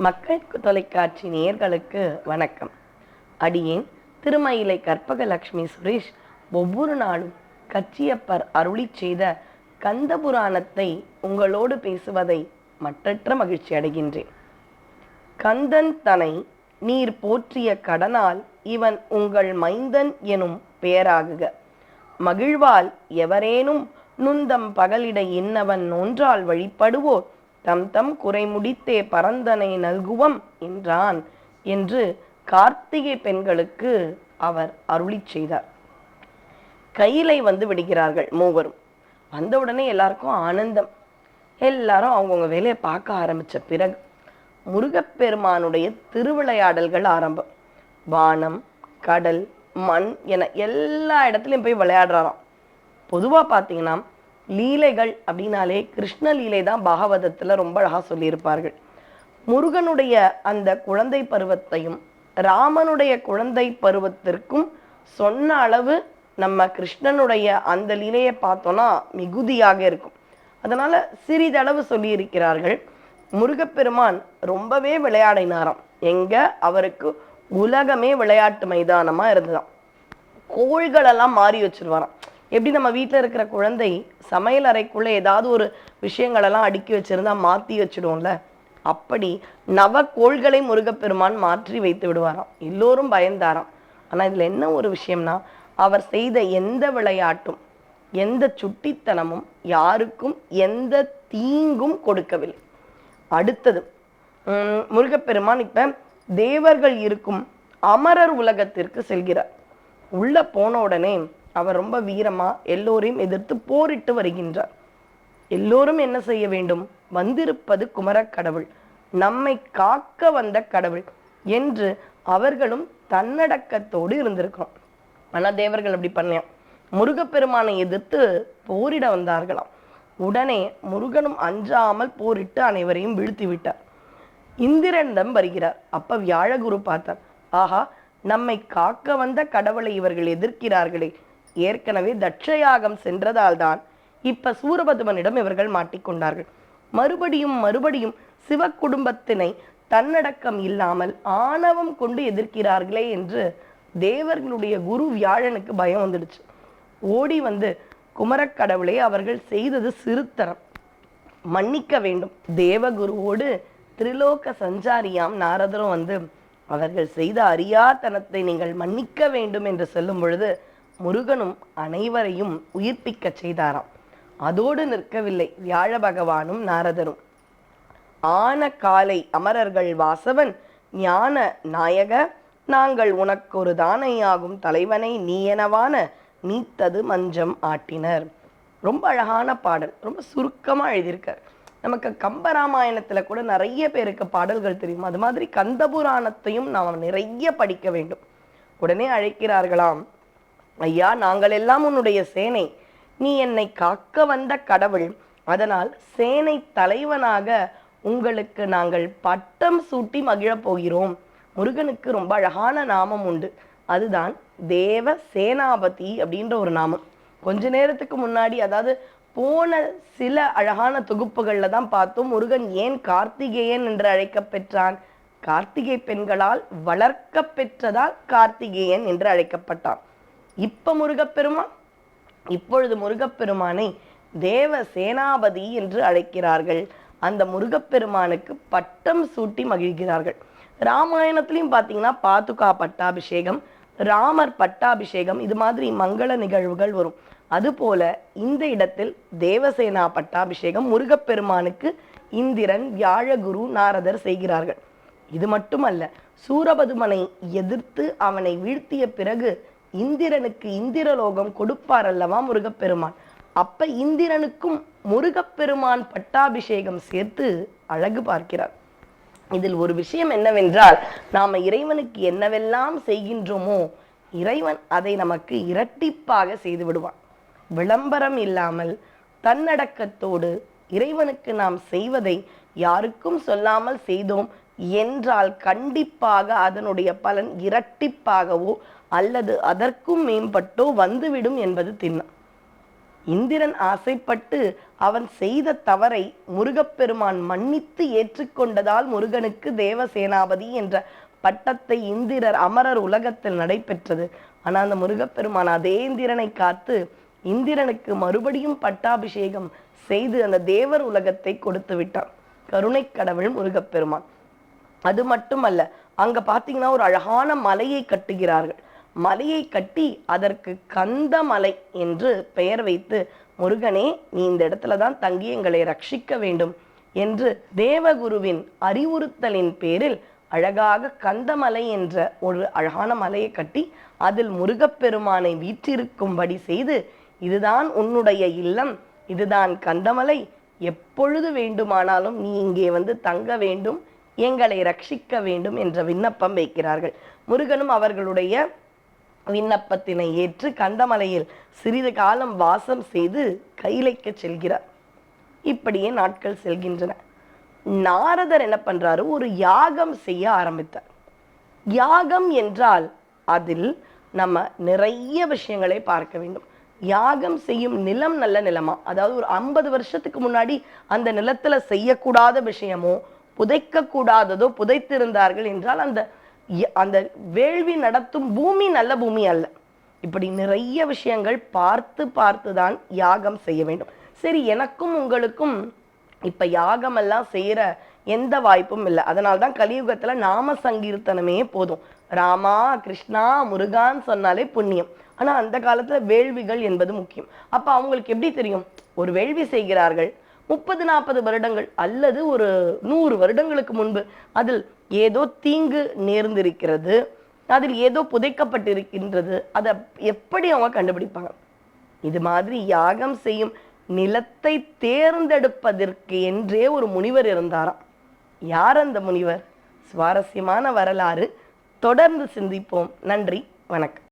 மக்கள் தொலைக்காட்சி நேயர்களுக்கு வணக்கம். அடியேன் திருமயிலை கற்பகலட்சுமி சுரேஷ் ஒவ்வொரு நாளும் கச்சியப்பர் அருளிச் செய்த கந்த புராணத்தை உங்களோடு பேசுவதை மற்றற்ற மகிழ்ச்சி அடைகின்றேன். கந்தன் தனை நீர் போற்றிய கடனால் இவன் உங்கள் மைந்தன் எனும் பெயராகுக. மகிழ்வால் எவரேனும் நுந்தம் பகலிட இன்னவன் நோன்றால் வழிபடுவோர் தம் தம் குறை முடித்தே பரந்தனை நல்குவம் என்றான் என்று கார்த்திகை பெண்களுக்கு அவர் அருளிச் செய்தார். கையிலை வந்து விடுகிறார்கள் மூவரும். வந்தவுடனே எல்லாருக்கும் ஆனந்தம். எல்லாரும் அவங்கவுங்க வேலையை பார்க்க ஆரம்பிச்ச பிறகு முருகப்பெருமானுடைய திருவிளையாடல்கள் ஆரம்பம். வானம் கடல் மண் என எல்லா இடத்துலையும் போய் விளையாடுறாராம். பொதுவாக பார்த்தீங்கன்னா லீலைகள் அப்படின்னாலே கிருஷ்ண லீலை தான் பாகவதத்தில் ரொம்ப அழகாக சொல்லியிருப்பார்கள். முருகனுடைய அந்த குழந்தை பருவத்தையும் ராமனுடைய குழந்தை பருவத்திற்கும் சொன்ன அளவு நம்ம கிருஷ்ணனுடைய அந்த லீலையை பார்த்தோன்னா மிகுதியாக இருக்கும். அதனால் சிறிதளவு சொல்லியிருக்கிறார்கள். முருகப்பெருமான் ரொம்பவே விளையாடினாராம் எங்கே? அவருக்கு உலகமே விளையாட்டு மைதானமாக இருந்ததாம். கோள்களெல்லாம் மாறி வச்சிருவாராம். எப்படி நம்ம வீட்டில் இருக்கிற குழந்தை சமையல் அறைக்குள்ளே ஏதாவது ஒரு விஷயங்களெல்லாம் அடுக்கி வச்சுருந்தா மாற்றி வச்சிடுவோம்ல? அப்படி நவ கோள்களை முருகப்பெருமான் மாற்றி வைத்து விடுவாராம். எல்லோரும் பயந்தாராம். ஆனால் இதில் என்ன ஒரு விஷயம்னா அவர் செய்த எந்த விளையாட்டும் எந்த சுட்டித்தனமும் யாருக்கும் எந்த தீங்கும் கொடுக்கவில்லை. அடுத்தது முருகப்பெருமான் இப்போ தேவர்கள் இருக்கும் அமரர் உலகத்திற்கு செல்கிறார். உள்ளே போன உடனே அவர் ரொம்ப வீரமா எல்லோரையும் எதிர்த்து போரிட்டு வருகின்றார். எல்லோரும் என்ன செய்ய வேண்டும்? வந்திருப்பது குமரக் கடவுள். நம்மை காக்க வந்த கடவுள் என்று அவர்களும் தன்னடக்கத்தோடு இருந்திருக்கிறோம். ஆனால் தேவர்கள் அப்படி பண்ணலையாம் முருகப்பெருமானை எதிர்த்து போரிட வந்தார்களாம். உடனே முருகனும் அஞ்சாமல் போரிட்டு அனைவரையும் வீழ்த்தி விட்டார். இந்திரனிடம் வருகிறார். அப்ப வியாழகுரு பார்த்தார். ஆஹா நம்மை காக்க வந்த கடவுளை இவர்கள் எதிர்க்கிறார்களே. ஏற்கனவே தட்சயாகம் சென்றதால்தான் இப்ப சூரபதுமனிடம் இவர்கள் மாட்டிக்கொண்டார்கள். மறுபடியும் மறுபடியும் சிவ குடும்பத்தினை தன்னடக்கம் இல்லாமல் ஆணவம் கொண்டு எதிர்க்கிறார்களே என்று தேவர்களுடைய குரு வியாழனுக்கு பயம் வந்துடுச்சு. ஓடி வந்து குமரக்கடவுளே அவர்கள் செய்தது சிறுத்தரம். மன்னிக்க வேண்டும். தேவகுருவோடு திரிலோக சஞ்சாரியாம் நாரதரும் வந்து அவர்கள் செய்த அறியாத்தனத்தை நீங்கள் மன்னிக்க வேண்டும் என்று சொல்லும் பொழுது முருகனும் அனைவரையும் உயிர்ப்பிக்கச் செய்தாராம். அதோடு நிற்கவில்லை வியாழ பகவானும் நாரதரும். ஆன காலை அமரர்கள் வாசவன் ஞான நாயக நாங்கள் உனக்கொரு தானையாகும் தலைவனை நீயனவான நீத்தது மஞ்சம் ஆட்டினர். ரொம்ப அழகான பாடல் ரொம்ப சுருக்கமாக எழுதியிருக்கார். நமக்கு கம்பராமாயணத்தில் கூட நிறைய பேருக்கு பாடல்கள் தெரியும். அது மாதிரி கந்தபுராணத்தையும் நாம் நிறைய படிக்க வேண்டும். உடனே அழைக்கிறார்களாம் ஐயா நாங்கள் எல்லாம் உன்னுடைய சேனை. நீ என்னை காக்க வந்த கடவுள். அதனால் சேனை தலைவனாக உங்களுக்கு நாங்கள் பட்டம் சூட்டி மகிழப் போகிறோம். முருகனுக்கு ரொம்ப அழகான நாமம் உண்டு. அதுதான் தேவ சேனாபதி அப்படின்ற ஒரு நாமம். கொஞ்ச நேரத்துக்கு முன்னாடி அதாவது போன சில அழகான தொகுப்புகளில் தான் பார்த்தோம் முருகன் ஏன் கார்த்திகேயன் என்று அழைக்கப் பெற்றான்? கார்த்திகை பெண்களால் வளர்க்க பெற்றதால் கார்த்திகேயன் என்று அழைக்கப்பட்டான். இப்ப முருகப்பெருமான் இப்பொழுது முருகப்பெருமானை தேவ சேனாபதி என்று அழைக்கிறார்கள். அந்த முருகப்பெருமானுக்கு பட்டம் சூட்டி மகிழ்கிறார்கள். ராமாயணத்திலையும் பார்த்தீங்கன்னா பாதுகா பட்டாபிஷேகம் ராமர் பட்டாபிஷேகம் இது மாதிரி மங்கள நிகழ்வுகள் வரும். அதுபோல இந்த இடத்தில் தேவசேனா பட்டாபிஷேகம் முருகப்பெருமானுக்கு இந்திரன் வியாழகுரு நாரதர் செய்கிறார்கள். இது மட்டுமல்ல சூரபதுமனை எதிர்த்து அவனை வீழ்த்திய பிறகு இந்திரனுக்கு இந்திரலோகம் கொடுப்பார் அல்லவா முருகப்பெருமான்? அப்ப இந்திரனுக்கும் முருகப்பெருமான் பட்டாபிஷேகம் சேர்த்து அழகு பார்க்கிறார். இதில் ஒரு விஷயம் என்னவென்றால் நாம இறைவனுக்கு என்னவெல்லாம் செய்கின்றோமோ இறைவன் அதை நமக்கு இரட்டிப்பாக செய்து விடுவான். விளம்பரம் இல்லாமல் தன்னடக்கத்தோடு இறைவனுக்கு நாம் செய்வதை யாருக்கும் சொல்லாமல் செய்தோம் என்றால் கண்டிப்பாக அதனுடைய பலன் இரட்டிப்பாகவோ அல்லது அதற்கும் மேம்பட்டோ வந்துவிடும் என்பது திண்ணம் இந்திரன் ஆசைப்பட்டு அவன் செய்த தவறை முருகப்பெருமான் மன்னித்து ஏற்றுக்கொண்டதால் முருகனுக்கு தேவசேனாபதி என்ற பட்டத்தை இந்திரர் அமரர் உலகத்தில் நடைபெற்றது. ஆனால் அந்த முருகப்பெருமான் அதே இந்திரனை காத்து இந்திரனுக்கு மறுபடியும் பட்டாபிஷேகம் செய்து அந்த தேவர் உலகத்தை கொடுத்து விட்டான். கருணை கடவுள் முருகப்பெருமான். அது மட்டுமல்ல அங்க பார்த்தீங்கன்னா ஒரு அழகான மலையை கட்டுகிறார்கள். மலையை கட்டி அதற்கு கந்தமலை என்று பெயர் வைத்து முருகனே நீ இந்த இடத்துல தான் தங்கி எங்களை ரட்சிக்க வேண்டும் என்று தேவகுருவின் அறிவுறுத்தலின் பேரில் அழகாக கந்தமலை என்ற ஒரு அழகான மலையை கட்டி அதில் முருகப்பெருமானை வீற்றிருக்கும்படி செய்து இதுதான் உன்னுடைய இல்லம் இதுதான் கந்தமலை எப்பொழுது வேண்டுமானாலும் நீ இங்கே வந்து தங்க வேண்டும் எங்களை ரட்சிக்க வேண்டும் என்ற விண்ணப்பம் வைக்கிறார்கள். முருகனும் அவர்களுடைய விண்ணப்பத்தினை ஏற்று கந்தமலையில் சிறிது காலம் வாசம் செய்து கைலைக்கு செல்கிறார். இப்படியே நாட்கள் செல்கின்றன. நாரதர் என்ன பண்றாரு? ஒரு யாகம் செய்ய ஆரம்பித்தார். யாகம் என்றால் அதில் நம்ம நிறைய விஷயங்களை பார்க்க வேண்டும். யாகம் செய்யும் நிலம் நல்ல நிலமா? அதாவது ஒரு ஐம்பது வருஷத்துக்கு முன்னாடி அந்த நிலத்துல செய்யக்கூடாத விஷயமோ புதைக்க கூடாததோ புதைத்திருந்தார்கள் என்றால் அந்த ய- அந்த வேள்வி நடத்தும் பூமி நல்ல பூமி அல்ல. இப்படி நிறைய விஷயங்கள் பார்த்து பார்த்து தான் யாகம் செய்ய வேண்டும். சரி எனக்கும் உங்களுக்கும் இப்ப யாகம் எல்லாம் செய்யற எந்த வாய்ப்பும் இல்லை. அதனால தான் கலியுகத்துல நாம சங்கீர்த்தனமே போதும். ராமா கிருஷ்ணா முருகான்னு சொன்னாலே புண்ணியம். ஆனா அந்த காலத்துல வேள்விகள் என்பது முக்கியம். அப்ப அவங்களுக்கு எப்படி தெரியும்? ஒரு வேள்வி செய்கிறார்கள் முப்பது நாற்பது வருடங்கள் அல்லது ஒரு நூறு வருடங்களுக்கு முன்பு அதில் ஏதோ தீங்கு நேர்ந்திருக்கிறது. அதில் ஏதோ புதைக்கப்பட்டிருக்கின்றது. அதை எப்படி அவங்க கண்டுபிடிப்பாங்க? இது மாதிரி யாகம் செய்யும் நிலத்தை தேர்ந்தெடுப்பதற்கு என்றே ஒரு முனிவர் இருந்தாராம். யார் அந்த முனிவர்? சுவாரஸ்யமான வரலாறு. தொடர்ந்து சிந்திப்போம். நன்றி. வணக்கம்.